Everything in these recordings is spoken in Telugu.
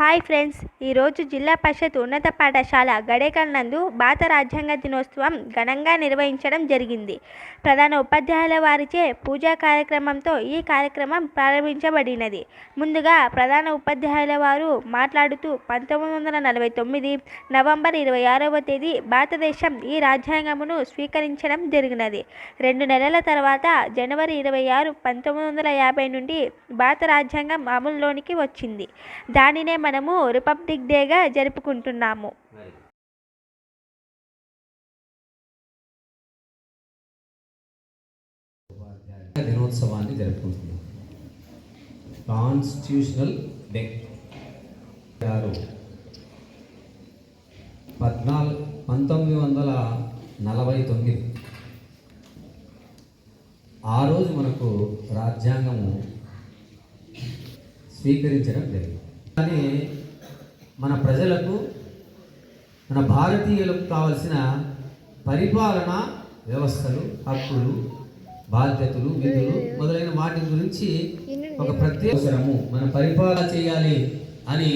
హాయ్ ఫ్రెండ్స్ ఈరోజు జిల్లా పరిషత్ ఉన్నత పాఠశాల గడేకల్ నందు భారత రాజ్యాంగ దినోత్సవం ఘనంగా నిర్వహించడం జరిగింది. ప్రధాన ఉపాధ్యాయుల వారిచే పూజా కార్యక్రమంతో ఈ కార్యక్రమం ప్రారంభించబడినది. ముందుగా ప్రధాన ఉపాధ్యాయుల వారు మాట్లాడుతూ పంతొమ్మిది వందల నలభై తొమ్మిది నవంబర్ ఇరవై ఆరవ తేదీ భారతదేశం ఈ రాజ్యాంగమును స్వీకరించడం జరిగినది. రెండు నెలల తర్వాత జనవరి ఇరవై ఆరు పంతొమ్మిది వందల యాభై నుండి భారత రాజ్యాంగం అమలులోనికి వచ్చింది. దానినే మనము రిపబ్లిక్ డేగా జరుపుకుంటున్నాము. దినోత్సవాన్ని జరుపుకుంటున్నాం. కాన్స్టిట్యూషనల్ డే గారు పద్నాలుగు పంతొమ్మిది వందల నలభై తొమ్మిది. ఆ రోజు మనకు రాజ్యాంగము స్వీకరించడం జరిగింది. కానీ మన ప్రజలకు మన భారతీయులకు కావలసిన పరిపాలన వ్యవస్థలు హక్కులు బాధ్యతలు విధులు మొదలైన వాటి గురించి ఒక ప్రత్యేక అవసరము. మన పరిపాలన చేయాలి అని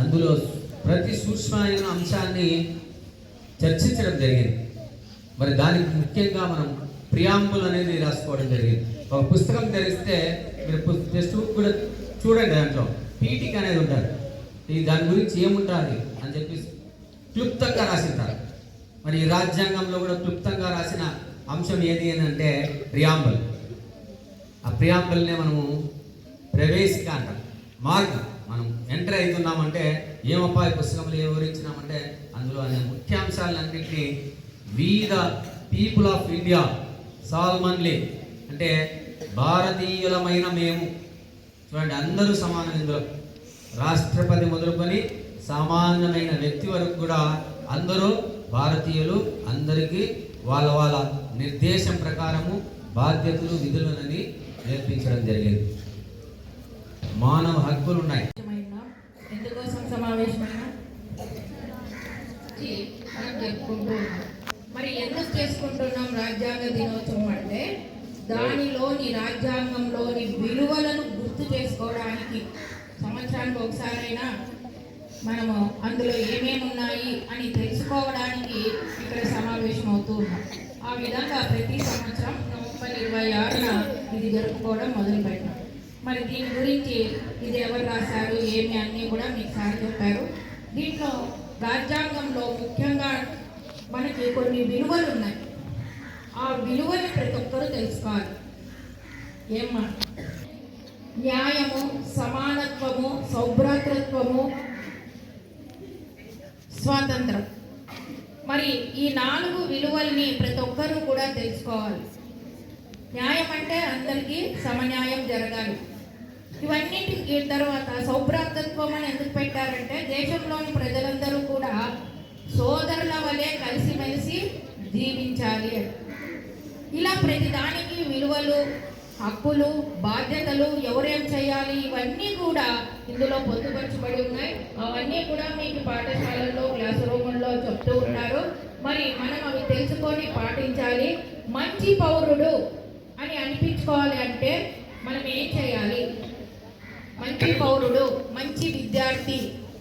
అందులో ప్రతి సూక్ష్మమైన అంశాన్ని చర్చించడం జరిగింది. మరి దానికి ముఖ్యంగా మనం ప్రియాంబుల్ అనేది రాసుకోవడం జరిగింది. ఒక పుస్తకం తెరిస్తే మీరు టెక్స్ట్ బుక్ కూడా చూడండి దాంట్లో. పీఠిక అనేది ఉంటుంది ఈ దాని గురించి ఏముంటుంది అని చెప్పి క్లుప్తంగా రాసింటారు. మరి ఈ రాజ్యాంగంలో కూడా క్లుప్తంగా రాసిన అంశం ఏది అని అంటే ప్రియాంబల్. ఆ ప్రియాంబల్నే మనము ప్రవేశిక అంటాం మార్గం. మనం ఎంటర్ అవుతున్నామంటే ఏమప్పా ఈ పుస్తకంలో ఏ వివరించినామంటే అందులో అనే ముఖ్యాంశాలన్నింటినీ we the people of India solemnly అంటే భారతీయులమైన మేము చూడండి అందరూ సమానం ఇందులో. రాష్ట్రపతి మొదలుకొని సామాన్యమైన వ్యక్తి వరకు కూడా అందరూ భారతీయులు అందరికీ వాళ్ళ వాళ్ళ నిర్దేశం ప్రకారము బాధ్యతలు విధులనని నేర్పించడం జరిగింది. మానవ హక్కులు ఉన్నాయి. సమావేశమైనా ఎందుకోసం సమావేశమైనా? చి మనం జరుపుకుంటూ ఉన్నాం మరి ఎందుకు చేసుకుంటున్నాం రాజ్యాంగ దినోత్సవం అంటే దానిలోని రాజ్యాంగంలోని విలువలను గుర్తు చేసుకోవడానికి సంవత్సరానికి ఒకసారైనా మనము అందులో ఏమేమి ఉన్నాయి అని తెలుసుకోవడానికి ఇక్కడ సమావేశం అవుతూ ఉన్నాం. ఆ విధంగా ప్రతి సంవత్సరం నవంబర్ ఇరవై ఆరున ఇది జరుపుకోవడం మొదలుపెట్టాం మరి దీని గురించి ఇది ఎవరు రాశారు ఏమి అన్నీ కూడా మీకు సార్ చెప్పారు. దీంట్లో రాజ్యాంగంలో ముఖ్యంగా మనకి కొన్ని విలువలు ఉన్నాయి. ఆ విలువలు ప్రతి ఒక్కరూ తెలుసుకోవాలి. ఏమ్మా? న్యాయము సమానత్వము సౌభ్రాతృత్వము స్వాతంత్రం. మరి ఈ నాలుగు విలువల్ని ప్రతి ఒక్కరూ కూడా తెలుసుకోవాలి. న్యాయం అంటే అందరికీ సమన్యాయం జరగాలి. ఇవన్నిటి తర్వాత సౌభ్రాతత్వం అని ఎందుకు పెట్టారంటే దేశంలోని ప్రజలందరూ కూడా సోదరుల వలె కలిసిమెలిసి జీవించాలి ఇలా ప్రతి దానికి విలువలు హక్కులు బాధ్యతలు ఎవరేం చేయాలి ఇవన్నీ కూడా ఇందులో పొందుపరచబడి ఉన్నాయి. అవన్నీ కూడా మీకు పాఠశాలల్లో క్లాస్ రూముల్లో చెప్తూ ఉన్నారు. మరి మనం అవి తెలుసుకొని పాటించాలి. మంచి పౌరుడు అని అనిపించుకోవాలి అంటే మనం ఏం చేయాలి? మంచి పౌరుడు మంచి విద్యార్థి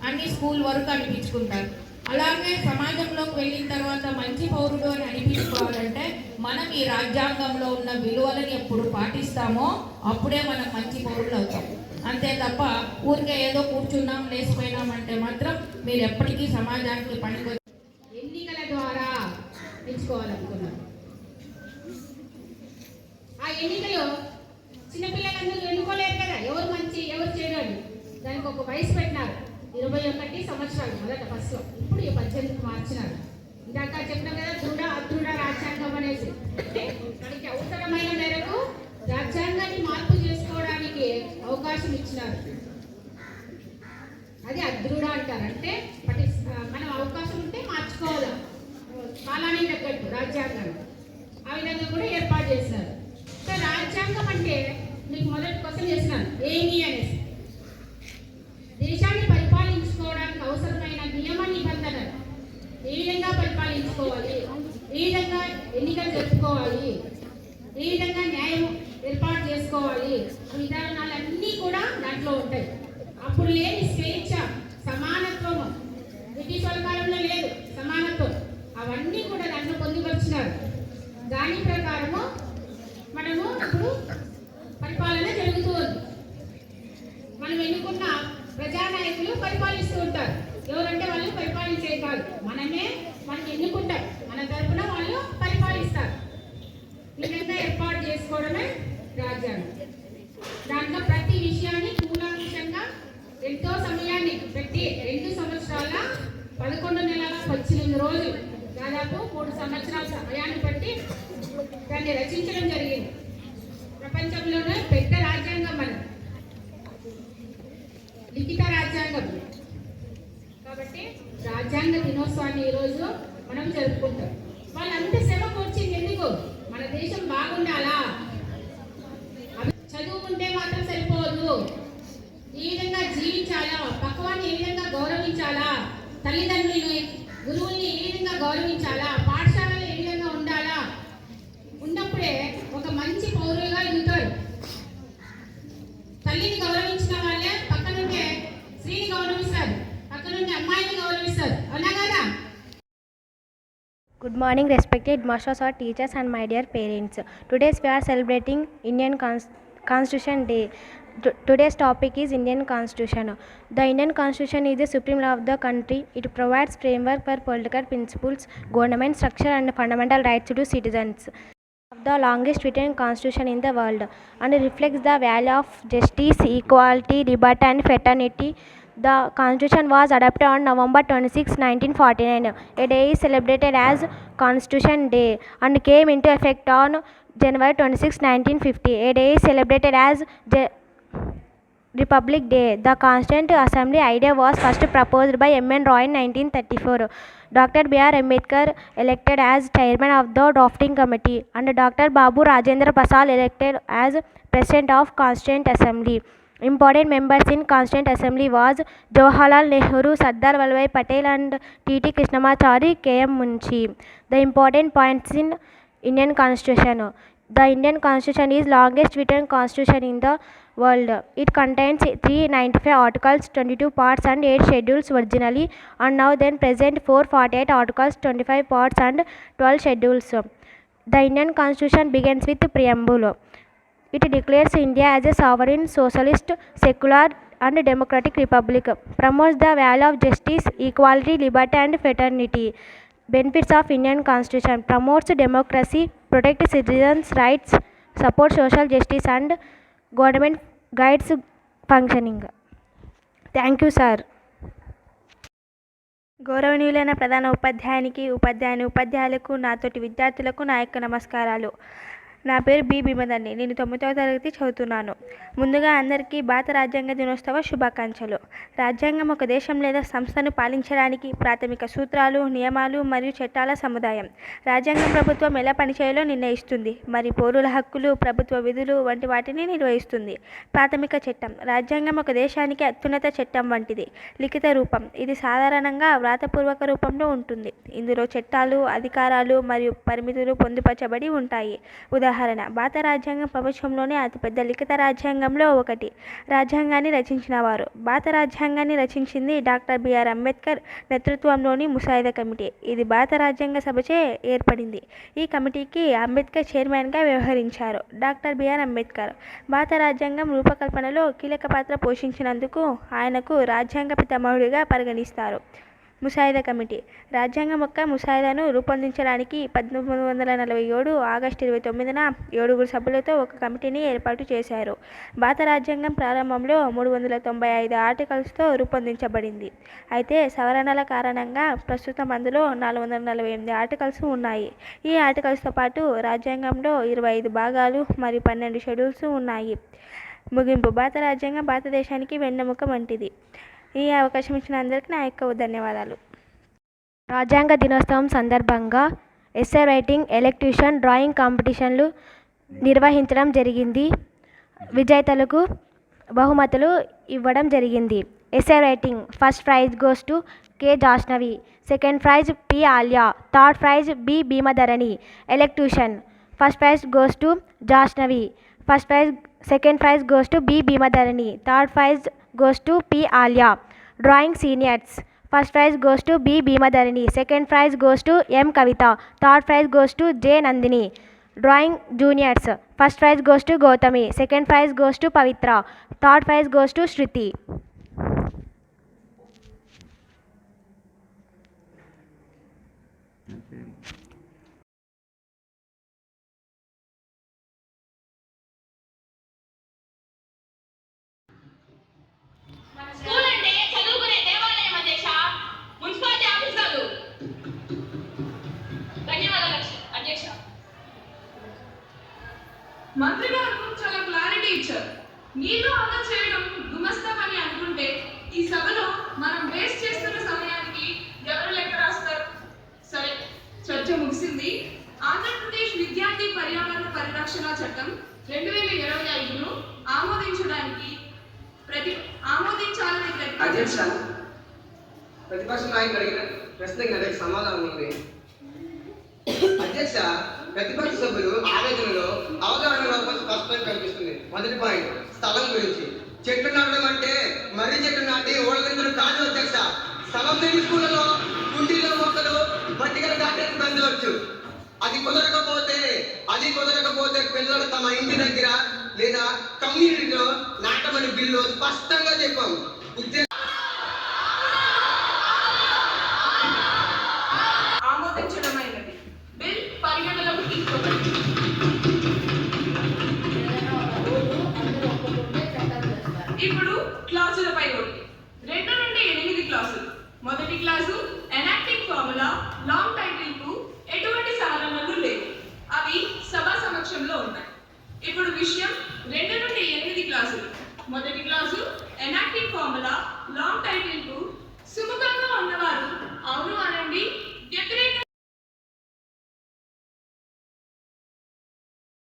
అన్ని స్కూల్ వరకు అనిపించుకుంటారు. అలాగే సమాజంలోకి వెళ్ళిన తర్వాత మంచి పౌరుడు అని అనిపించుకోవాలంటే మనం ఈ రాజ్యాంగంలో ఉన్న విలువలను ఎప్పుడు పాటిస్తామో అప్పుడే మనం మంచి పౌరులు అవుతాం. అంతే తప్ప ఊరికే ఏదో కూర్చున్నాం లేచిపోయినాం అంటే మాత్రం మీరు ఎప్పటికీ సమాజానికి పనికి ఎన్నికల ద్వారా ఎంచుకోవాలనుకున్నారు. ఆ ఎన్నికలో చిన్నపిల్లలందరూ ఎన్నుకోలేరు కదా? ఎవరు మంచి ఎవరు చెడు దానికి ఒక వయసు పెట్టినారు. ఇరవై ఒకటి సంవత్సరాలు మొదట ఫస్ట్లో ఇప్పుడు ఈ పద్దెనిమిది మార్చినారు ఇందాక చెప్పినాం కదా దృఢ అదృఢ రాజ్యాంగం అనేసి అంటే మనకి అవసరమైన మేరకు రాజ్యాంగాన్ని మార్పు చేసుకోవడానికి అవకాశం ఇచ్చినారు. అది అదృఢ అంటారు. అంటే పటి మనం అవకాశం ఉంటే మార్చుకోవాలి? కాలానికి తగ్గట్టు రాజ్యాంగాన్ని. ఆ విధంగా కూడా ఏర్పాటు చేశారు సో రాజ్యాంగం అంటే మీకు మొదటి క్వశ్చన్ చేసినాను. ఏమి అనేసి. చేసుకోవాలి. ఈ విధంగా ఎన్నికలు జరుపుకోవాలి. ఈ విధంగా న్యాయం ఏర్పాటు చేసుకోవాలి. విధానాలన్నీ కూడా దాంట్లో ఉంటాయి. అప్పుడు లేని స్వేచ్ఛ సమానత్వం బ్రిటిష్ వాళ్ళ కాలంలో లేదు సమానత్వం. అవన్నీ కూడా దాంట్లో పొందుపరిచినారు. దాని ప్రకారము మనము ఇప్పుడు పరిపాలన జరుగుతూ ఉంది. మనం ఎన్నుకున్న ప్రజానాయకులు పరిపాలిస్తూ ఉంటారు. ఎవరంటే వాళ్ళు పరిపాలించే కాదు. మనమే మనం ఎన్నుకున్న మూడు సంవత్సరాల సమయాన్ని బట్టి దాన్ని రచించడం జరిగింది. ప్రపంచంలోనే పెద్ద రాజ్యాంగం మనం లిఖిత రాజ్యాంగం. కాబట్టి రాజ్యాంగ దినోత్సవాన్ని ఈరోజు మనం జరుపుకుంటాం. వాళ్ళంతా శ్రమ కూర్చింది ఎందుకు? మన దేశం బాగుండాలా? చదువుకుంటే మాత్రం సరిపోదు. ఏ విధంగా జీవించాలా? పక్కవాన్ని ఏ విధంగా గౌరవించాలా? తల్లిదండ్రుల్ని గురువుల్ని ఏ విధంగా గౌరవించాలా? Good morning, respected masters or teachers and my dear parents. Today we are celebrating Indian Cons- Constitution Day. T- today's topic is Indian Constitution. The Indian Constitution is the supreme law of the country. It provides framework for political principles, government structure, and fundamental rights to citizens. Of the longest written constitution in the world, and reflects the value of justice, equality, liberty, and fraternity. The constitution was adopted on November 26, 1949. A day is celebrated as Constitution Day and came into effect on January 26, 1950. A day is celebrated as Je- Republic Day. The Constituent Assembly idea was first proposed by M.N. Roy in 1934. Dr. B.R. Ambedkar elected as chairman of the drafting committee and Dr. Babu Rajendra Pasal elected as president of Constituent Assembly. Important members in Constituent Assembly was Jawaharlal Nehru, Sardar Vallabhbhai Patel and T.T. Krishnamachari, K.M. Munshi. The important points in Indian Constitution. The Indian Constitution is longest written constitution in the world. It contains 395 articles, 22 parts and 8 schedules originally and now then present 448 articles, 25 parts and 12 schedules. The Indian Constitution begins with preamble. It declares India as a sovereign socialist secular and democratic republic promotes the value of justice equality liberty and fraternity benefits of Indian constitution promotes democracy protect citizens rights support social justice and government guides functioning thank you sir గౌరవనీయులైన ప్రధాన ఉపాధ్యాయునికి ఉపాధ్యాయుని ఉపాధ్యాయులకు నాతోటి విద్యార్థులకు నా నమస్కారాలు. నా పేరు బి భీమదండి. నేను తొమ్మిదవ తరగతి చదువుతున్నాను. ముందుగా అందరికీ భారత రాజ్యాంగ దినోత్సవ శుభాకాంక్షలు. రాజ్యాంగం ఒక దేశం లేదా సంస్థను పాలించడానికి ప్రాథమిక సూత్రాలు నియమాలు మరియు చట్టాల సముదాయం. రాజ్యాంగం ప్రభుత్వం ఎలా పనిచేయాలో నిర్ణయిస్తుంది మరి పౌరుల హక్కులు ప్రభుత్వ విధులు వంటి వాటిని నిర్వహిస్తుంది. ప్రాథమిక చట్టం. రాజ్యాంగం ఒక దేశానికి అత్యున్నత చట్టం వంటిది. లిఖిత రూపం. ఇది సాధారణంగా వ్రాతపూర్వక రూపంలో ఉంటుంది. ఇందులో చట్టాలు అధికారాలు మరియు పరిమితులు పొందుపరచబడి ఉంటాయి. ఉదాహరణ భారత రాజ్యాంగం ప్రపంచంలోనే అతిపెద్ద లిఖిత రాజ్యాంగంలో ఒకటి. రాజ్యాంగాన్ని రచించిన వారు భారత రాజ్యాంగాన్ని రచించింది డాక్టర్ బిఆర్ అంబేద్కర్ నేతృత్వంలోని ముసాయిదా కమిటీ. ఇది భారత రాజ్యాంగ సభచే ఏర్పడింది. ఈ కమిటీకి అంబేద్కర్ చైర్మన్గా వ్యవహరించారు డాక్టర్ బిఆర్ అంబేద్కర్. భారత రాజ్యాంగం రూపకల్పనలో కీలక పాత్ర పోషించినందుకు ఆయనకు రాజ్యాంగ పితామహుడిగా పరిగణిస్తారు. ముసాయిదా కమిటీ. రాజ్యాంగం యొక్క ముసాయిదాను రూపొందించడానికి పంతొమ్మిది వందల నలభై ఏడు ఆగస్టు ఇరవై తొమ్మిదిన ఏడుగురు సభ్యులతో ఒక కమిటీని ఏర్పాటు చేశారు. భారత రాజ్యాంగం ప్రారంభంలో మూడు వందల తొంభై ఐదు ఆర్టికల్స్తో రూపొందించబడింది. అయితే సవరణల కారణంగా ప్రస్తుతం అందులో నాలుగు వందల నలభై ఎనిమిది ఆర్టికల్స్ ఉన్నాయి. ఈ ఆర్టికల్స్తో పాటు రాజ్యాంగంలో ఇరవై ఐదు భాగాలు మరియు పన్నెండు షెడ్యూల్స్ ఉన్నాయి. ముగింపు. భారత రాజ్యాంగం భారతదేశానికి వెన్నెముక వంటిది. ఈ అవకాశం ఇచ్చిన అందరికీ నా యొక్క ధన్యవాదాలు. రాజ్యాంగ దినోత్సవం సందర్భంగా ఎస్ఏ రైటింగ్ ఎలక్ట్యూషన్ డ్రాయింగ్ కాంపిటీషన్లు నిర్వహించడం జరిగింది. విజేతలకు బహుమతులు ఇవ్వడం జరిగింది. Essay writing first prize goes to K Jashnavi second prize P Aliya third prize B Bheemadharani elocution first prize goes to Jashnavi first prize second prize goes to B Bheemadharani third prize goes to P Aliya. Drawing seniors first prize goes to B Bheemadharini second prize goes to M Kavitha third prize goes to J Nandini drawing juniors first prize goes to Gautami second prize goes to Pavitra third prize goes to Shruti మంత్రి గారు చాలా క్లారిటీ ఇచ్చారు. నీళ్ళు ఆదా చేయడం గుమస్తా అని అనుకుంటే ఈ సభలో మనం వేస్ట్ చేస్తున్న సమయానికి ఎవరు లెక్క రాస్తారు? సరే చర్చ ముగిసింది. ఆంధ్రప్రదేశ్ విద్యార్థి పర్యావరణ పరిరక్షణ చట్టం రెండు వేల ఇరవై ఐదును ఆమోదించడానికి ప్రతి ఆమోదించాలని అధ్యక్ష ప్రతిపక్ష నాయకుడు అడిగిన ప్రశ్నకి నాకు సమాధానం ఉంది. అధ్యక్ష ప్రతిపక్ష సభ్యులు ఆవేదనలో అవగాహన లోపం స్పష్టంగా కనిపిస్తుంది. మొదటి పాయింట్ స్థలం గురించి. చెట్లు నాటడం అంటే మర్రి చెట్లు నాటి ఓడగంతులు కాదు అధ్యక్ష. స్థలం లేని స్కూళ్ళలో కుండీలో మొక్కలు మట్టిగల గార్డెన్ పెంచవచ్చు అది కుదరకపోతే అది కుదరకపోతే పిల్లలు తమ ఇంటి దగ్గర లేదా కమ్యూనిటీలో నాటమని బిల్లు స్పష్టంగా చెప్పాము ఉద్యోగ మొదటి క్లాసు ఎనాక్టింగ్ ఫార్ములా లాంగ్ టైటిల్కు ఎటువంటి సాధనలు లేవు. అవి సభ సమక్షంలో ఉన్నాయి. ఇప్పుడు విషయం రెండు నుండి ఎనిమిది క్లాసులు. మొదటి క్లాసు ఎనాక్టింగ్ ఫార్ములా లాంగ్ టైటిల్కు సుముఖంగా ఉన్నవారు అవును అనండి వ్యతిరేక